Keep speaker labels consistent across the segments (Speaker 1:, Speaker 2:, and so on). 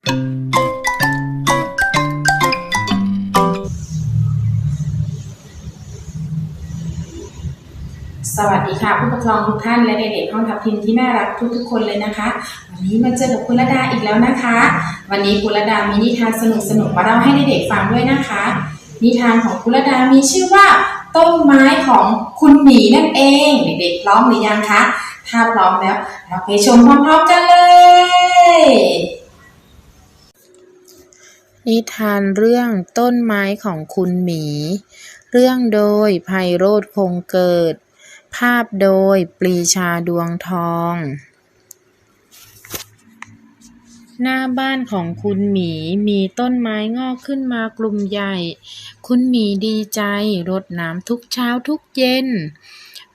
Speaker 1: สวัสดีค่ะผู้ปกครองทุกท่านและเด็กๆห้องทับทิมที่น่ารักทุกๆคนเลยนะคะ วันนี้มาเจอกับคุณระดาอีกแล้วนะคะ วันนี้คุณระดามีนิทานสนุกๆมาเล่าให้เด็กๆฟังด้วยนะคะ นิทานของคุณระดามีชื่อว่า ต้นไม้ของคุณหมีนั่นเอง เด็กๆพร้อมหรือยังคะถ้าพร้อมแล้ว เราไปชมพร้อมๆกันเลย
Speaker 2: นิทานเรื่องต้นไม้ของคุณหมี เรื่องโดยไพโรธคงเกิด ภาพโดยปรีชาดวงทอง หน้าบ้านของคุณหมีมีต้นไม้งอกขึ้นมากลุ่มใหญ่ คุณหมีดีใจรดน้ำทุกเช้าทุกเย็น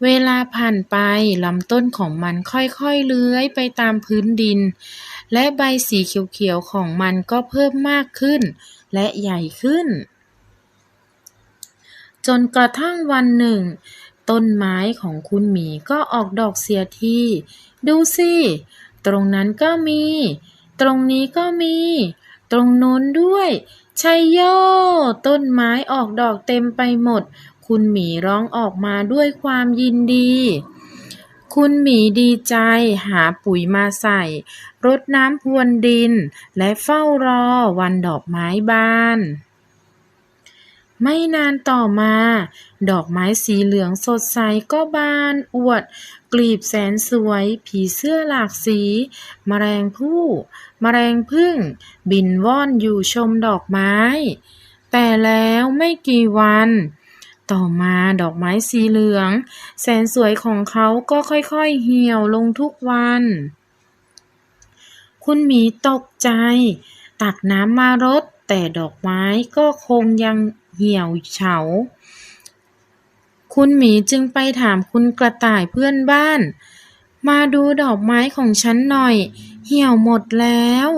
Speaker 2: เวลาผ่านไปลำต้นของมันค่อยๆเลื้อยไปตามพื้นดิน และใบสีเขียวๆของมันก็เพิ่มมากขึ้น และใหญ่ขึ้น จนกระทั่งวันหนึ่ง ต้นไม้ของคุณหมีก็ออกดอกเสียที ดูสิ ตรงนั้นก็มี ตรงนี้ก็มี ตรงโน้นด้วยชัยโย ต้นไม้ออกดอกเต็มไปหมด คุณหมีร้องออกมาด้วยความยินดี คุณหมีดีใจหาปุ๋ยมาใส่ รดน้ำพรวนดิน และเฝ้ารอวันดอกไม้บาน ไม่นานต่อมา ดอกไม้สีเหลืองสดใสก็บานอวด กลีบแสนสวย ผีเสื้อหลากสี แมลงผู้ แมลงพึ่ง บินว่อนอยู่ชมดอกไม้ แต่แล้วไม่กี่วัน ต่อมาดอกไม้สีเหลือง แสนสวยของเขาก็ค่อยๆเหี่ยวลงทุกวัน คุณหมีตกใจ ตักน้ำมารด แต่ดอกไม้ก็คงยังเหี่ยวเฉา คุณหมีจึงไปถามคุณกระต่ายเพื่อนบ้าน มาดูดอกไม้ของฉันหน่อย เหี่ยวหมดแล้ว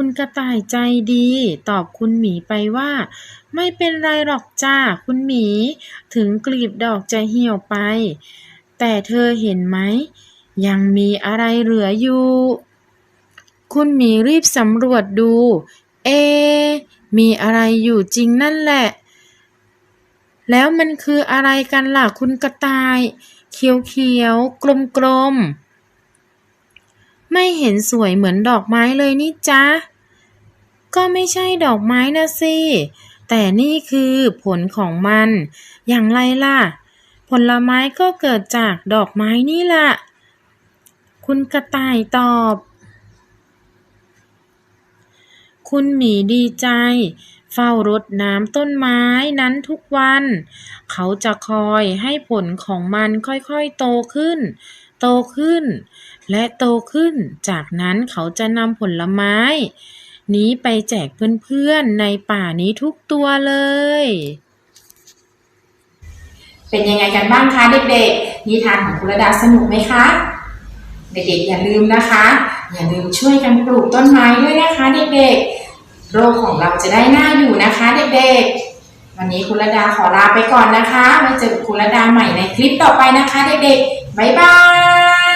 Speaker 2: คุณกระต่ายใจดี ตอบคุณหมีไปว่า ไม่เป็นไรหรอกจ้าคุณหมี ถึงกลีบดอกจะเหี่ยวไป แต่เธอเห็นไหม ยังมีอะไรเหลืออยู่ คุณหมีรีบสำรวจดู เอ มีอะไรอยู่จริงนั่นแหละ แล้วมันคืออะไรกันล่ะคุณกระต่าย เขียวๆ กลมๆไม่เห็นสวยเหมือนดอกไม้เลยนี่จ๊ะก็ ไม่ใช่ดอกไม้นะสิ แต่นี่คือผลของมัน อย่างไรล่ะ ผลไม้ก็เกิดจากดอกไม้นี่ล่ะ คุณกระต่ายตอบ คุณหมีดีใจ เฝ้ารดน้ำต้นไม้นั้นทุกวัน เขาจะคอยให้ผลของมันค่อยๆโตขึ้น โตขึ้น และโตขึ้น จากนั้นเขาจะนำผลไม้ นี้ไปแจกเพื่อนๆในป่านี้ทุกตัวเลย
Speaker 1: เป็นยังไงกันบ้างคะเด็กๆ นิทานของคุณระดาสนุกไหมคะ เด็กๆอย่าลืมนะคะ อย่าลืมช่วยกันปลูกต้นไม้ด้วยนะคะเด็กๆโลกของเราจะได้หน่าอยู่นะคะเด็กๆ วันนี้คุณระดาขอลาไปก่อนนะคะไว้เจอกับคุณระดาใหม่ในคลิปต่อไปนะคะเด็กๆ บ๊ายบาย